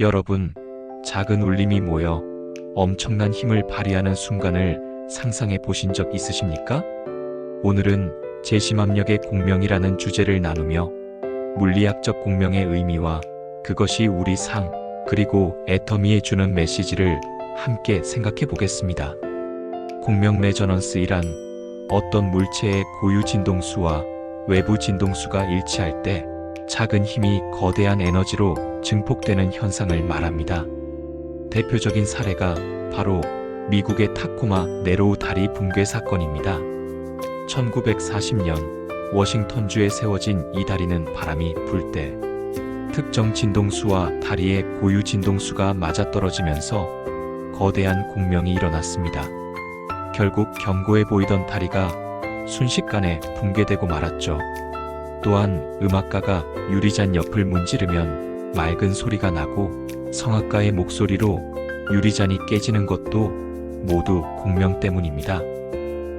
여러분, 작은 울림이 모여 엄청난 힘을 발휘하는 순간을 상상해 보신 적 있으십니까? 오늘은 재심압력의 공명이라는 주제를 나누며 물리학적 공명의 의미와 그것이 우리 삶, 그리고 애터미에 주는 메시지를 함께 생각해 보겠습니다. 공명 레저넌스이란 어떤 물체의 고유 진동수와 외부 진동수가 일치할 때 작은 힘이 거대한 에너지로 증폭되는 현상을 말합니다. 대표적인 사례가 바로 미국의 타코마 네로우 다리 붕괴 사건입니다. 1940년 워싱턴주에 세워진 이 다리는 바람이 불 때 특정 진동수와 다리의 고유 진동수가 맞아떨어지면서 거대한 공명이 일어났습니다. 결국 견고해 보이던 다리가 순식간에 붕괴되고 말았죠. 또한 음악가가 유리잔 옆을 문지르면 맑은 소리가 나고 성악가의 목소리로 유리잔이 깨지는 것도 모두 공명 때문입니다.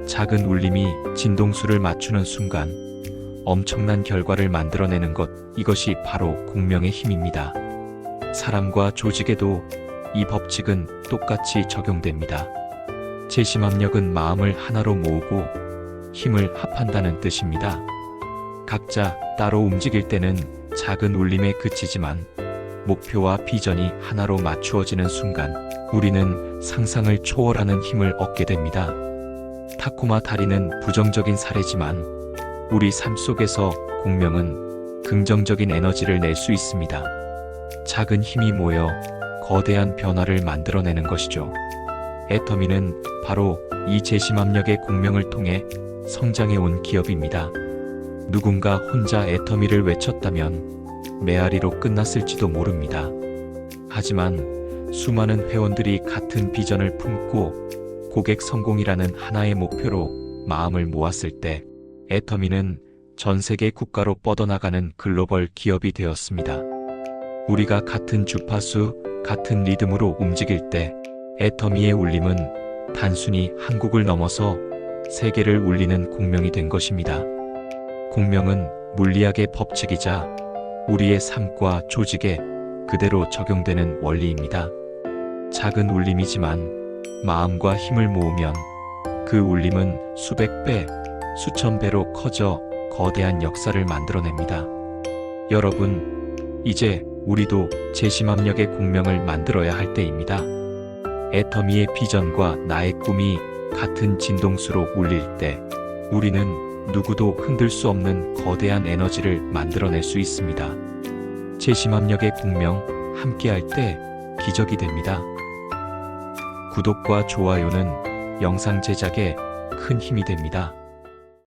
작은 울림이 진동수를 맞추는 순간 엄청난 결과를 만들어내는 것, 이것이 바로 공명의 힘입니다. 사람과 조직에도 이 법칙은 똑같이 적용됩니다. 재심압력은 마음을 하나로 모으고 힘을 합한다는 뜻입니다. 각자 따로 움직일 때는 작은 울림에 그치지만 목표와 비전이 하나로 맞추어지는 순간 우리는 상상을 초월하는 힘을 얻게 됩니다. 타코마 다리는 부정적인 사례지만 우리 삶 속에서 공명은 긍정적인 에너지를 낼 수 있습니다. 작은 힘이 모여 거대한 변화를 만들어내는 것이죠. 애터미는 바로 이 재심압력의 공명을 통해 성장해 온 기업입니다. 누군가 혼자 애터미를 외쳤다면 메아리로 끝났을지도 모릅니다. 하지만 수많은 회원들이 같은 비전을 품고 고객 성공이라는 하나의 목표로 마음을 모았을 때 애터미는 전 세계 국가로 뻗어나가는 글로벌 기업이 되었습니다. 우리가 같은 주파수, 같은 리듬으로 움직일 때 애터미의 울림은 단순히 한국을 넘어서 세계를 울리는 공명이 된 것입니다. 공명은 물리학의 법칙이자 우리의 삶과 조직에 그대로 적용되는 원리입니다. 작은 울림이지만 마음과 힘을 모으면 그 울림은 수백 배, 수천 배로 커져 거대한 역사를 만들어냅니다. 여러분, 이제 우리도 재심압력의 공명을 만들어야 할 때입니다. 애터미의 비전과 나의 꿈이 같은 진동수로 울릴 때 우리는 누구도 흔들 수 없는 거대한 에너지를 만들어낼 수 있습니다. 재심압력의 공명 함께할 때 기적이 됩니다. 구독과 좋아요는 영상 제작에 큰 힘이 됩니다.